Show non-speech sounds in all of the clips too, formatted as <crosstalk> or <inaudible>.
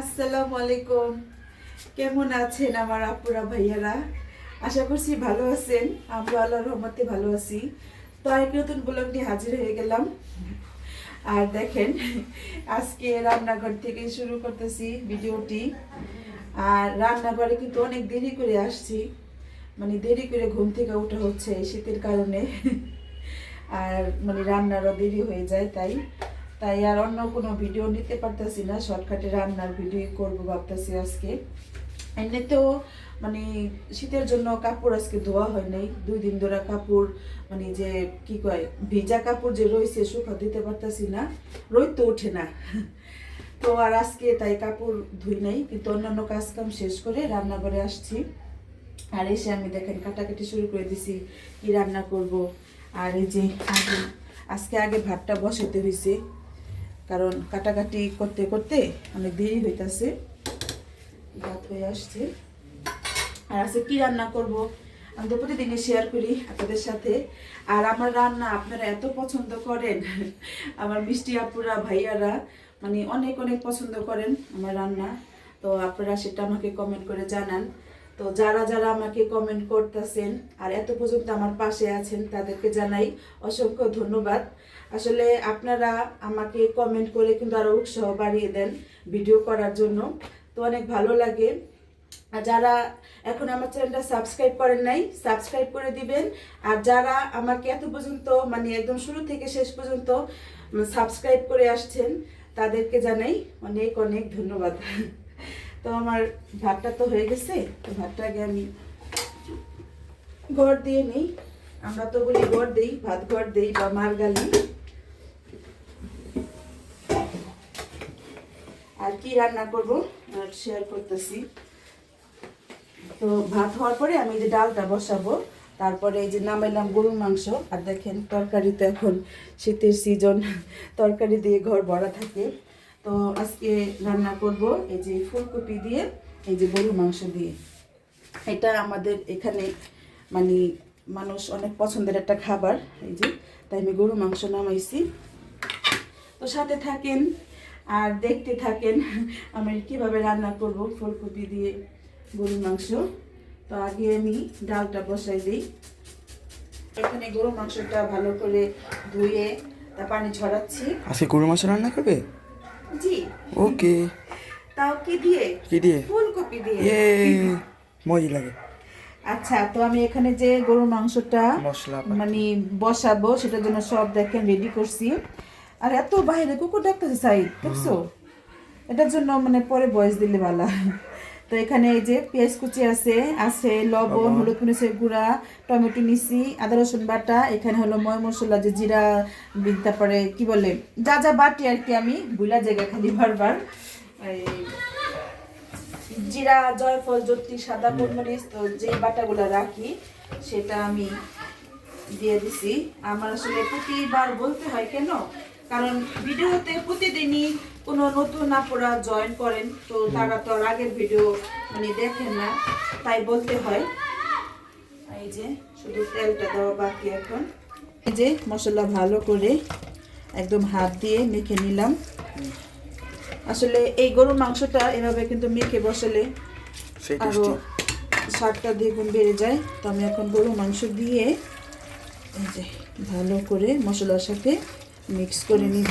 আসসালামু আলাইকুম। কেমন আছেন আমার আপুরা, ভাইয়ারা? আশা করছি ভালো আছেন। আমরা আল্লাহ রহমতে ভালো আছি। তো আরেক নতুন ব্লগ নিয়ে হাজির হয়ে গেলাম। আর দেখেন, আজকে রান্নাঘর থেকে শুরু করতেছি ভিডিওটি। আর রান্নাঘরে কিন্তু অনেক দেরি করে আসছি। মানে দেরি করে ঘুম থেকে ওঠা হচ্ছে শীতের কারণে। আর মানে রান্নারও দেরি হয়ে যায়, তাই তাই আর অন্য কোনো ভিডিও নিতে পারতেছি না শর্টকাটে রান্নার ভিডিও করব ভাবতেছি আজকে। এমনিতেও মানে শীতের জন্য কাপড় আজকে ধোয়া হয় নাই, দুই দিন ধরে কাপড় মানে যে কি কয়, ভিজা কাপড় যে রয়েছে শুকা দিতে পারতাছি না, রোদ তো ওঠে না। তো আর আজকে তাই কাপড় ধুই নাই, কিন্তু অন্যান্য কাজ কাম শেষ করে রান্নাঘরে আসছি। আর এসে আমি দেখেন কাটাকাটি শুরু করে দিছি, কি রান্না করব। আর এই যে আজকে আগে ভাতটা বসাতে হয়েছে কারণ কাটাকাটি করতে করতে অনেক দেরি হইতাছে। ভাত হয়ে আসছে। আর আজকে কি রান্না করব? আমি তো প্রতিদিনই শেয়ার করি আপনাদের সাথে। আর আমার রান্না আপনারা এত পছন্দ করেন। আমার মিষ্টি আপুরা, ভাইয়ারা মানে অনেক অনেক পছন্দ করেন আমার রান্না। তো আপনারা সেটা আমাকে কমেন্ট করে জানান। তো যারা যারা আমাকে কমেন্ট করতেছেন আর এত পর্যন্ত আমার পাশে আছেন তাদেরকে জানাই অসংখ্য ধন্যবাদ। আসলে আপনারা আমাকে কমেন্ট করে কিন্তু আরও উৎসাহ বাড়িয়ে দেন ভিডিও করার জন্য। তো অনেক ভালো লাগে। আর যারা এখন আমার চ্যানেলটা সাবস্ক্রাইব করেন নাই সাবস্ক্রাইব করে দিবেন। আর যারা আমাকে এত পর্যন্ত মানে একদম শুরু থেকে শেষ পর্যন্ত সাবস্ক্রাইব করে আসছেন, তাদেরকে জানাই অনেক অনেক ধন্যবাদ। তো আমার ভাতটা তো হয়ে গেছে, তো ভাতটা আগে আমি ঘর দিয়ে নিই। আমরা তো বলি ঘর দিই, ভাত ঘর দিই বা মার গালি। আর কি রান্না করব? শেয়ার করতেছি। তো ভাত হওয়ার পরে আমি যে ডালটা বসাবো, তারপরে এই যে নামাইলাম গরুর মাংস, আর দেখেন তরকারি তো এখন শীতের সিজন তরকারি দিয়ে ঘর ভরা থাকে। তো আজকে রান্না করব এই যে ফুলকপি দিয়ে, এই যে গরুর মাংস দিয়ে। এটা আমাদের এখানে মানে মানুষ অনেক পছন্দের একটা খাবার, এই যে। তাই আমি গরু মাংস নামাইছি। তো সাথে থাকেন আর দেখতে থাকেন আমি কীভাবে রান্না করব ফুলকপি দিয়ে গরুর মাংস। তো আগে আমি ডালটা বসাই দিই। এখানে গরু মাংসটা ভালো করে ধুয়ে তা পানি ঝরাচ্ছি। আজকে গরু মাংস রান্না করবে? জি। ওকে। তাও কি দিয়ে? কি দিয়ে? ফুলকপি দিয়ে। ইয়ে মজা লাগে। আচ্ছা তো আমি এখানে যে গরুর মাংসটা মশলা মানে বসাবো সেটার জন্য সব দেখেন রেডি করছি। আর এত বাইরে কুকুর ডাকতেছে সাইড দেখছ? এটার জন্য মানে পরে বয়স দিলে ভালো। তো এখানে এই যে পেঁয়াজ কুচি আছে আছে লবণ হলুদ মরিচের গুঁড়া টমেটো নিছি আদা রসুন বাটা এখানে হলো ময় মশলা যে জিরা তারপরে কি বলে যা যা বাটি আর কি আমি বুলা জায়গা খালি বারবার। এই জিরা জয়ফল জ্যোতি সাদা গোলমরিচ তো যে বাটাগুলো রাখি সেটা আমি দিয়ে দিছি। আমার আসলে প্রতিবার বলতে হয় কেন? কারণ ভিডিওতে প্রতিদিনই কোনো নতুন আপুরা জয়েন করেন তো তারা তো আর আগের ভিডিও মানে দেখেন না তাই বলতে হয়। এই যে শুধু তেলটা দেওয়া বাকি এখন। এই যে মশলা ভালো করে একদম হাত দিয়ে মেখে নিলাম। আসলে এই গরুর মাংসটা এভাবে কিন্তু মেখে বসালে আরও স্বাদটা দ্বিগুণ বেড়ে যায়। তো আমি এখন গরু মাংস দিয়ে এই যে ভালো করে মশলার সাথে মিক্স করে নিব।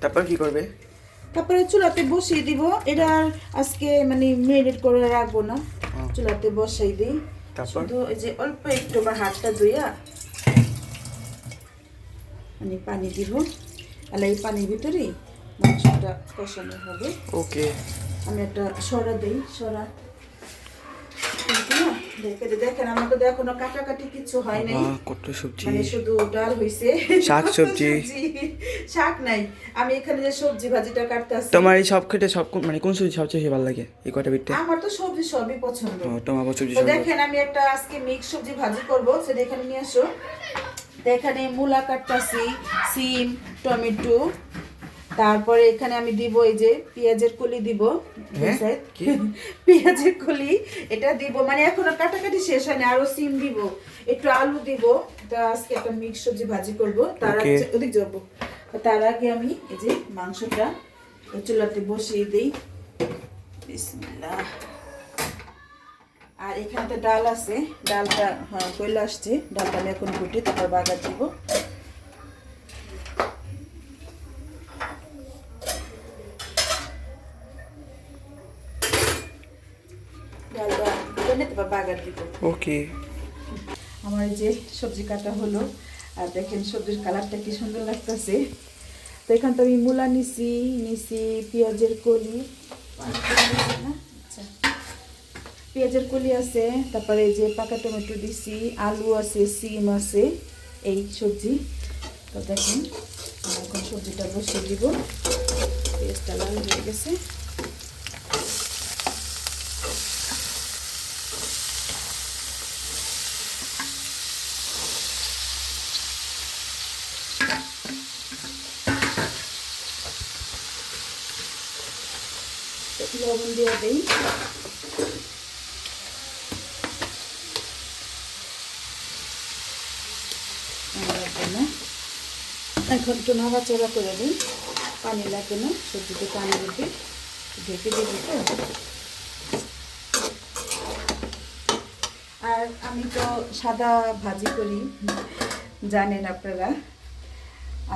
তারপর কি করবে? তারপরে চুলাতে বসিয়ে দিব। এটা আজকে মানে মেরিনেট করে রাখব না। চুলাতে বসাই দিই। তারপর? এই যে অল্প একটু আমার হাতটা ধুইয়া মানে পানি দিব। আর এই পানির ভিতরেই মাংসটা কষানো হবে। ওকে। আমি একটা সরা দিই সরা। দেখেন আমার তো এখনও কাটাকাটি কিছু হয় নাই। কত সবজি। মানে শুধু ডাল হইছে। শাক সবজি। <laughs> শাক নাই। আমি এখানে যে সবজি ভাজিটা কাটতে আসছি তোমার এই সব খেতে সব মানে কোন সবজি সবচেয়ে ভালো লাগে? এই কটা বিটতে আমার তো সবজি সবই পছন্দ। তোমার সবজি দেখেন আমি একটা আজকে মিক্স সবজি ভাজি করব। সেটা এখানে নিয়ে আসো। এখানে মূলা কাটতাছি সিম টমেটো তারপরে এখানে আমি দিব এই যে পেঁয়াজের কলি দিব হ্যাঁ? <laughs> পেঁয়াজের কলি এটা দিব। মানে এখনও কাটাকাটি শেষ হয়নি আরও সিম দিব। একটু আলু দিব। তা আজকে একটা মিক্স সবজি ভাজি করব। তার আগে ওদিক যাব। তার আগে আমি এই যে মাংসটা চুলাতে বসিয়ে দিই। বিসমিল্লাহ। আর এখানে তো ডাল আছে। ডালটা হ্যাঁ কইলে আসছে। ডালটা আমি এখন কুটি তারপর বাগার দিব ডালটা করে তারপর বাগার দিব ওকে আমার যে সবজি কাটা হলো, আর দেখেন সবজির কালারটা কি সুন্দর লাগতেছে। তো এখান তো আমি মূলা নিছি নিছি পেঁয়াজের কলি। আচ্ছা। পেঁয়াজের কলি আছে, তারপরে যে পাকা টমেটো দিছি, আলু আছে, সিম আছে, এই সবজি। তো দেখেন এখন সবজিটা বসিয়ে দিব। পেঁয়াজটা লাল হয়ে গেছে। একটু লবণ দিয়ে দিই এখন একটু নাড়াচাড়া করে দিই পানি লাগবে না, সবজিতে পানি দিতে ঢেকে দিবি তো আর আমি তো সাদা ভাজি করি, জানেন আপনারা।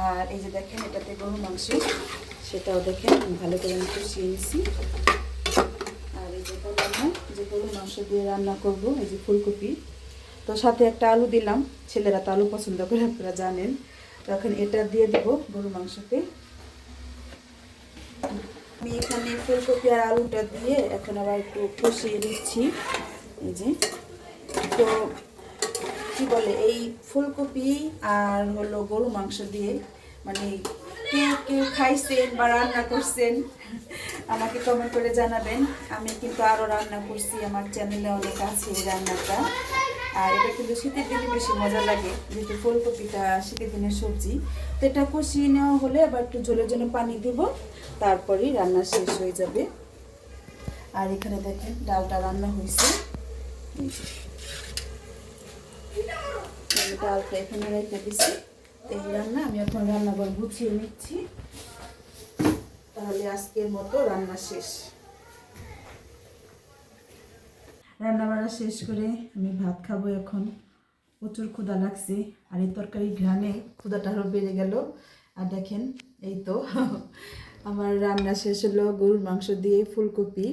আর এই যে দেখেন, এটাতে গরু মাংস। সেটাও দেখে আমি ভালো করে আমি কষিয়ে নিছি। আর এই যে বললাম যে গরু মাংস দিয়ে রান্না করব, এই যে ফুলকপি। তো সাথে একটা আলু দিলাম, ছেলেরা তো আলু পছন্দ করে, আপনারা জানেন। তো এখন এটা দিয়ে দেবো গরু মাংসতে আমি এখানে ফুলকপি আর আলুটা দিয়ে এখন আবার একটু কষিয়ে দিচ্ছি এই যে। তো কি বলে, এই ফুলকপি আর হলো গরু মাংস দিয়ে মানে কে কে খাইছেন বা রান্না করছেন, আমাকে কমেন্ট করে জানাবেন। আমি কিন্তু আরও রান্না করছি, আমার চ্যানেলে অনেক আছে এই রান্নাটা। আর এটা কিন্তু শীতের দিনে বেশি মজা লাগে, যেহেতু ফুলকপিটা শীতের দিনের সবজি। তো এটা কষিয়ে নেওয়া হলে আবার একটু ঝোলের জন্য পানি দিব, তারপরেই রান্না শেষ হয়ে যাবে। আর এখানে দেখেন ডালটা রান্না হয়েছে। ডালটা এখানে রেখে এই রান্না, আমি এখন রান্নাঘর গুছিয়ে নিচ্ছি। তাহলে আজকের মতো রান্না শেষ। রান্না বান্না শেষ করে আমি ভাত খাব এখন। প্রচুর ক্ষুধা লাগছে, আর এই তরকারি ঘ্রাণে ক্ষুধাটা আরও বেড়ে গেল। আর দেখেন, এই তো <laughs> আমার রান্না শেষ হলো গরুর মাংস দিয়ে ফুলকপি।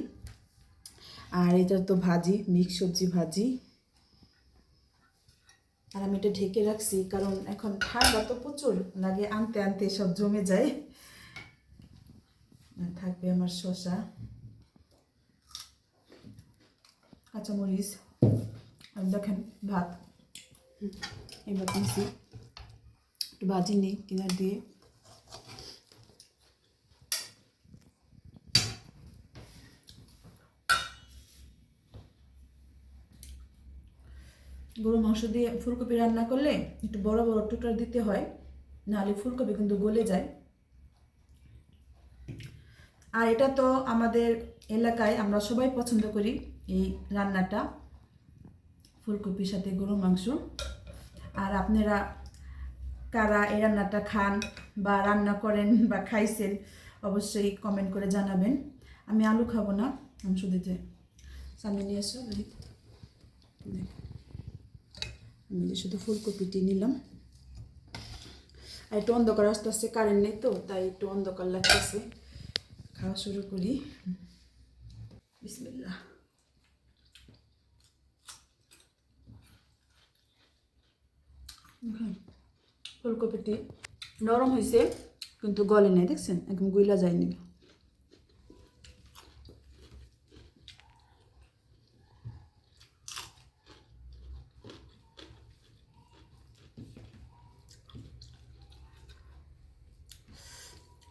আর এটা তো ভাজি, মিক্স সবজি ভাজি। আর আমি এটা ঢেকে রাখছি কারণ এখন ঠান্ডা তো প্রচুর লাগে আনতে আনতে সব জমে যায়। থাকবে আমার শসা কাঁচামরিচ আর দেখেন ভাত। এবার দিয়েছি একটু ভাজি নিই কিনার দিয়ে। গরু মাংস দিয়ে ফুলকপি রান্না করলে একটু বড় বড় টুকরা দিতে হয়, নাহলে ফুলকপি কিন্তু গলে যায়। আর এটা তো আমাদের এলাকায় আমরা সবাই পছন্দ করি এই রান্নাটা, ফুলকপির সাথে গরু মাংস। আর আপনারা কারা এই রান্নাটা খান বা রান্না করেন বা খাইছেন, অবশ্যই কমেন্ট করে জানাবেন। আমি আলু খাব না আমি শুধু যে সামনে নিয়ে এসো দেখি। আমি যে শুধু ফুলকপিটি নিলাম। আর একটু অন্ধকার আস্তে আস্তে কারেন্ট নেই তো, তাই একটু অন্ধকার লাগতেছে। খাওয়া শুরু করি। বিসমিল্লাহ। হুম। ফুলকপিটি নরম হয়েছে কিন্তু গলে নাই, দেখছেন? একদম গুইলা যায়নি।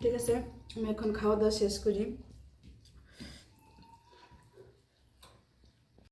ঠিক আছে আমি এখন খাওয়া দাওয়া শেষ করি।